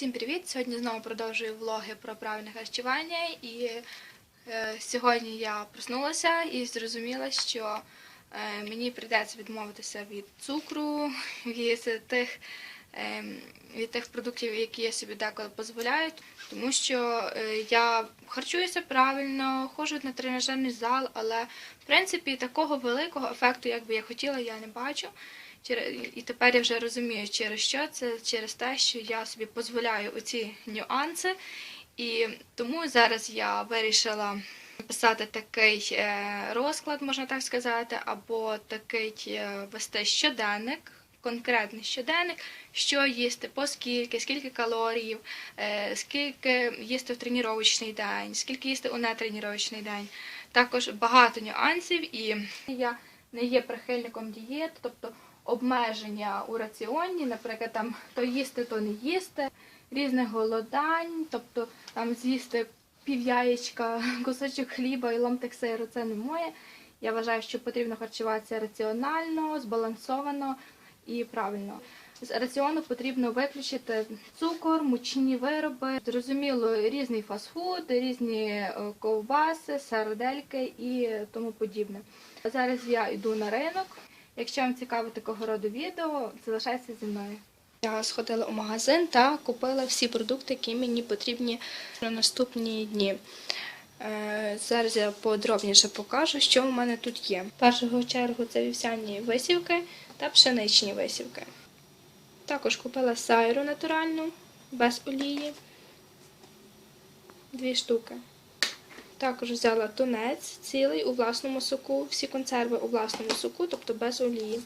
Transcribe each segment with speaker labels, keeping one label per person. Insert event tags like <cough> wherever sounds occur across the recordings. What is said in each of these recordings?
Speaker 1: Всім привіт! Сьогодні знову продовжую влоги про правильне харчування. І е, сьогодні я проснулася і зрозуміла, що е, мені прийдеться відмовитися від цукру, <laughs> від тих, е, від тих продуктів, які я собі деколи дозволяю, тому що е, я харчуюся правильно, ходжу на тренажерний зал, але в принципі такого великого ефекту, як би я хотіла, я не бачу. І тепер я вже розумію, через що це, через те, що я собі дозволяю оці нюанси. І тому зараз я вирішила писати такий е, розклад, можна так сказати, або такий е, вести щоденник, конкретний щоденник, що їсти, по скільки, скільки калорій, е, скільки їсти в тренувальний день, скільки їсти у нетренувальний день. Також багато нюансів, і я не є прихильником дієт, тобто обмеження у раціоні, наприклад, там то їсти, то не їсти, різних голодань, тобто там з'їсти пів яєчка, <laughs> кусочок хліба і ломтик сиру це не моє. Я вважаю, що потрібно харчуватися раціонально, збалансовано і правильно. З раціону потрібно виключити цукор, мучні вироби, зрозуміло, різний фастфуд, різні е, ковбаси, сардельки і тому подібне. Зараз я йду на ринок. Якщо вам цікаво такого роду відео, залишайтеся зі мною. Я сходила у магазин та купила всі продукти, які мені потрібні на наступні дні. Е, Зараз я подробніше покажу, що у мене тут є. В першу чергу це вівсяні висівки та пшеничні висівки. Також купила сайру натуральну, без олії. Дві штуки. Також взяла тунець цілий у власному соку, всі консерви у власному соку, тобто без олії.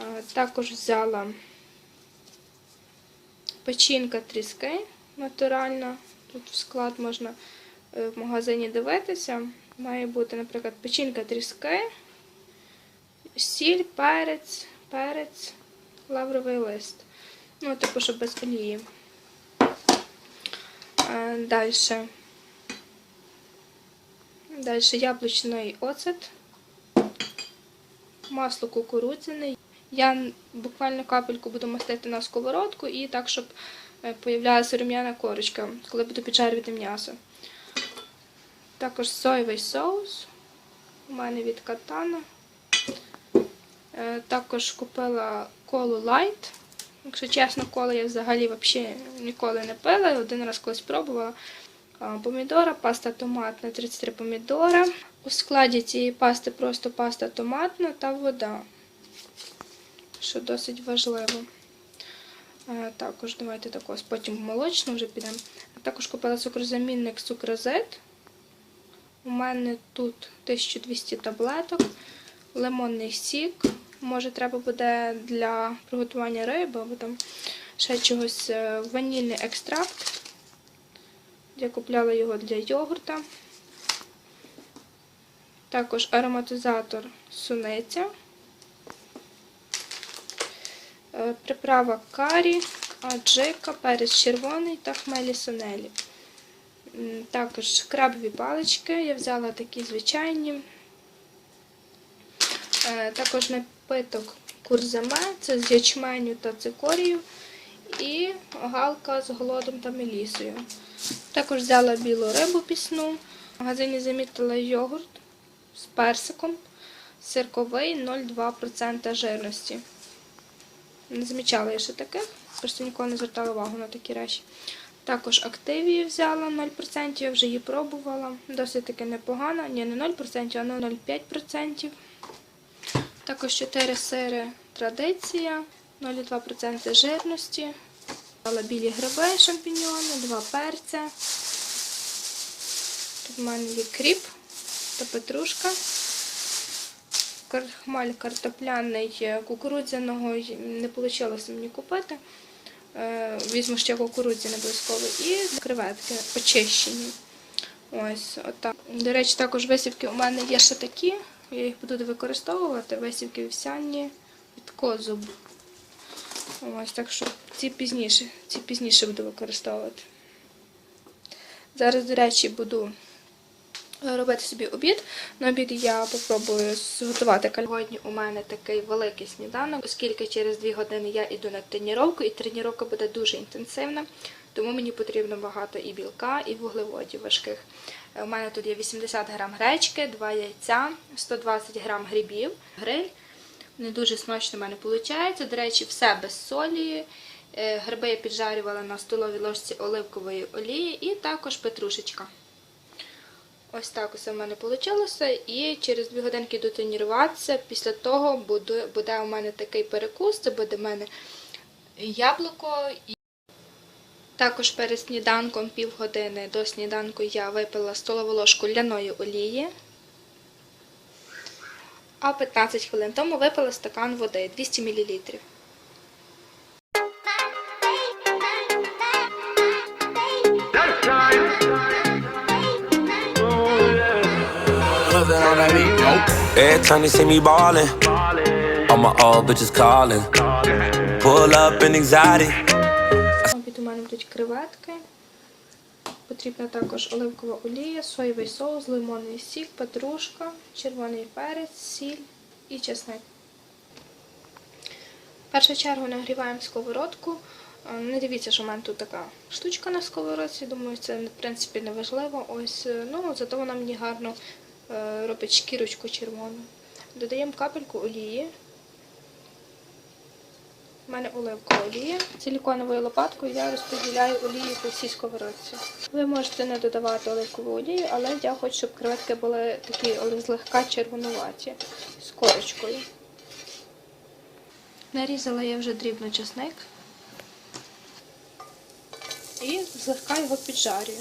Speaker 1: Е, Також взяла печінка тріски натуральна. Тут в склад можна е, в магазині дивитися. Має бути, наприклад, печінка тріски, сіль, перець, перець, лавровий лист. Ну, щоб без олії. Далі. Далі яблучний оцет, масло кукурудзяне. Я буквально капельку буду мастити на сковородку і так, щоб е, появлялася рум'яна корочка, коли буду піджарювати м'ясо. Також соєвий соус. У мене від катана. Е, Також купила колу лайт. Якщо чесно, колу я взагалі взагалі ніколи не пила, один раз колись пробувала. Помідора, паста томатна, 33 помідора. У складі цієї пасти просто паста томатна та вода, що досить важливо. Також давайте також, потім в молочну вже підемо. Також купила цукрозамінник цукрозит. У мене тут 1200 таблеток, лимонний сік. Може, треба буде для приготування риби або там ще чогось е, ванільний екстракт. Я купляла його для йогурта. Також ароматизатор суниця. Е, Приправа карі, аджика, перець червоний та хмелі сунелі. Також крабові палички. Я взяла такі звичайні. Е, Також напиток курзаме, це з ячменю та цикорію. І галка з голодом та мелісою. Також взяла білу рибу пісну. В магазині замітила йогурт з персиком, сирковий 0,2% жирності. Не замічала я ще таких, просто ніколи не звертала увагу на такі речі. Також активію взяла 0%, я вже її пробувала. Досить таки непогана. Ні, не 0%, а на 0,5%. Також 4 сири традиція, 0,2% жирності. Взяла білі гриби, шампіньйони, два перця. Тут в мене є кріп та петрушка. Крахмаль картопляний е, кукурудзяного не вийшло мені купити. Е, Візьму ще кукурудзяне обов'язково. І креветки очищені. Ось, отак. До речі, також висівки у мене є ще такі. Я їх буду використовувати. Висівки вівсяні від козуб. Ось так що ці пізніше, ці пізніше буду використовувати. Зараз, до речі, буду робити собі обід. На обід я попробую зготувати Сьогодні у мене такий великий сніданок, оскільки через 2 години я йду на тренування, і тренування буде дуже інтенсивна, тому мені потрібно багато і білка, і вуглеводів важких. Е, У мене тут є 80 грам гречки, 2 яйця, 120 грам грибів, гриль. Не дуже смачно в мене виходить. До речі, все без солі. Е, Гриби я піджарювала на столовій ложці оливкової олії і також петрушечка. Ось так усе в мене вийшло. І через дві годинки йду тренуватися. Після того буде у мене такий перекус. Це буде в мене яблуко. Також перед сніданком півгодини до сніданку я випила столову ложку ляної олії. А 15 хвилин тому випила стакан води 200 мл.
Speaker 2: Every time they see me ballin', all my old bitches callin'. Pull up in exotic.
Speaker 1: Потрібна також оливкова олія, соєвий соус, лимонний сік, петрушка, червоний перець, сіль і чесник. В першу чергу нагріваємо сковородку. Е, Не дивіться, що в мене тут така штучка на сковородці. Думаю, це в принципі не важливо. Ось, е, ну, зато вона мені гарно е, робить шкірочку червону. Додаємо капельку олії. У мене оливкова олія. Силіконовою лопаткою я розподіляю олію по всій сковородці. Ви можете не додавати оливкову олію, але я хочу, щоб креветки були такі злегка червонуваті з корочкою. Нарізала я вже дрібно чесник і злегка його піджарюю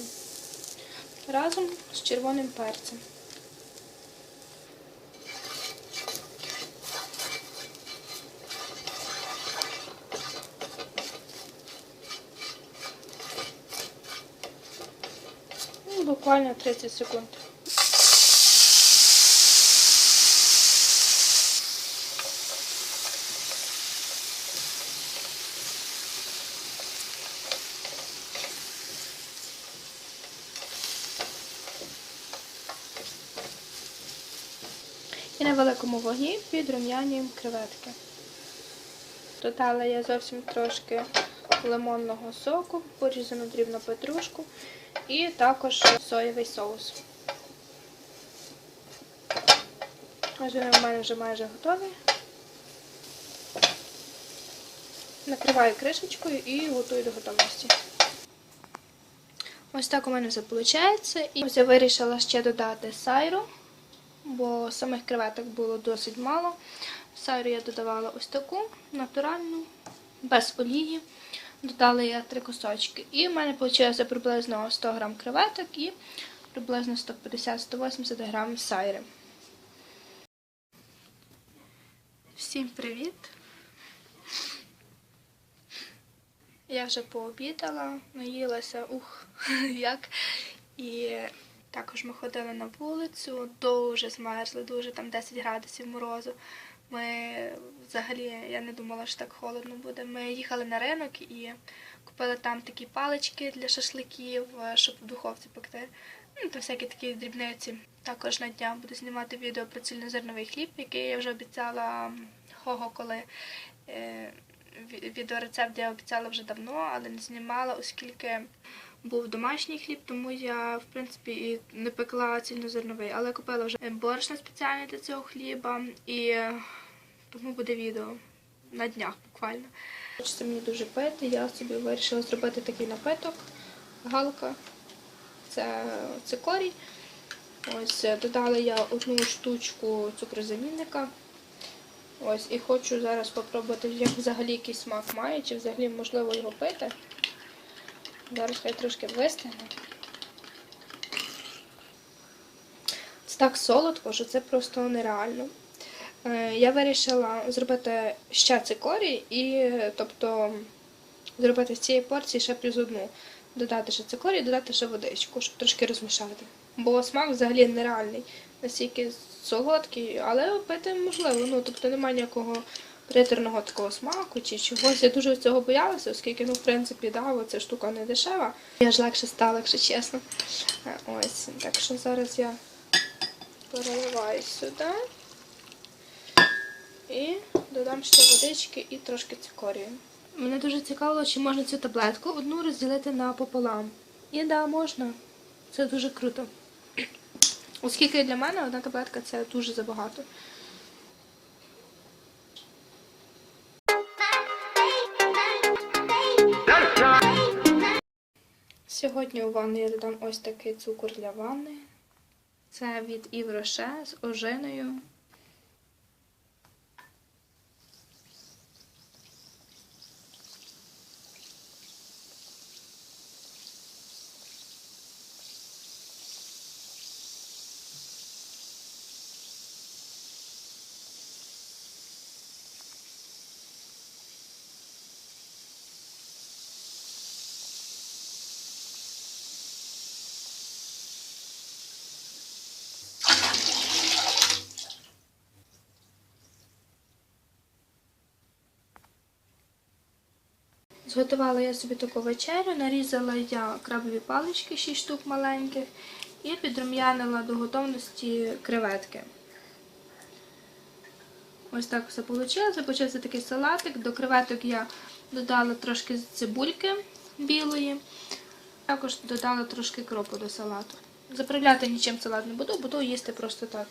Speaker 1: разом з червоним перцем. Ну, буквально 30 секунд. І на великому вогні підрум'янюємо креветки. Додала я зовсім трошки лимонного соку, порізану дрібно петрушку і також соєвий соус. Ось він у мене вже майже готовий. Накриваю кришечкою і готую до готовності. Ось так у мене все виходить. І ось я вирішила ще додати сайру, бо самих креветок було досить мало. Сайру я додавала ось таку натуральну, без олії. Додала я три кусочки. І в мене вийшло приблизно 100 грам креветок і приблизно 150-180 грам сайри. Всім привіт! Я вже пообідала, наїлася, ух, <laughs> як. І також ми ходили на вулицю, дуже змерзли, дуже там 10 градусів морозу. Ми взагалі я не думала, що так холодно буде. Ми їхали на ринок і купили там такі палички для шашликів, е, щоб в духовці пекти. Ну, та всякі такі дрібниці. Також на днях буду знімати відео про цільнозерновий хліб, який я вже обіцяла Хого, коли е, відеорецепт я обіцяла вже давно, але не знімала, оскільки був домашній хліб, тому я, в принципі, і не пекла цільнозерновий, але купила вже борошно спеціальне для цього хліба, і е, тому буде відео на днях буквально. Хочеться мені дуже пити, я собі вирішила зробити такий напиток, галка, це цикорій. Ось е, додала я одну штучку цукрозамінника. Ось, і хочу зараз спробувати, як взагалі який смак має, чи взагалі можливо його пити. Зараз хай трошки вистигне. Це так солодко, що це просто нереально. Е, Я вирішила зробити ще цикорій і, тобто, зробити з цієї порції ще плюс одну. Додати ще цикорій, додати ще водичку, щоб трошки розмішати. Бо смак взагалі нереальний. Настільки солодкий, але пити можливо. Ну, тобто немає ніякого приторного такого смаку чи чогось. Я дуже цього боялася, оскільки, ну, в принципі, да, ця штука не дешева. Я ж легше стала, якщо чесно. Е, Ось, так що зараз я переливаю сюди. І додам ще водички і трошки цикорію. Мене дуже цікавило, чи можна цю таблетку одну розділити напополам. І да, можна. Це дуже круто. Оскільки для мене одна таблетка це дуже забагато. Сьогодні у ванну я додам ось такий цукор для ванни. Це від Івроше з ожиною. Зготувала я собі таку вечерю, нарізала я крабові палички, 6 штук маленьких, і підрум'янила до готовності креветки. Ось так все вийшло. Почався такий салатик. До креветок я додала трошки цибульки білої, також додала трошки кропу до салату. Заправляти нічим салат не буду, буду їсти просто так.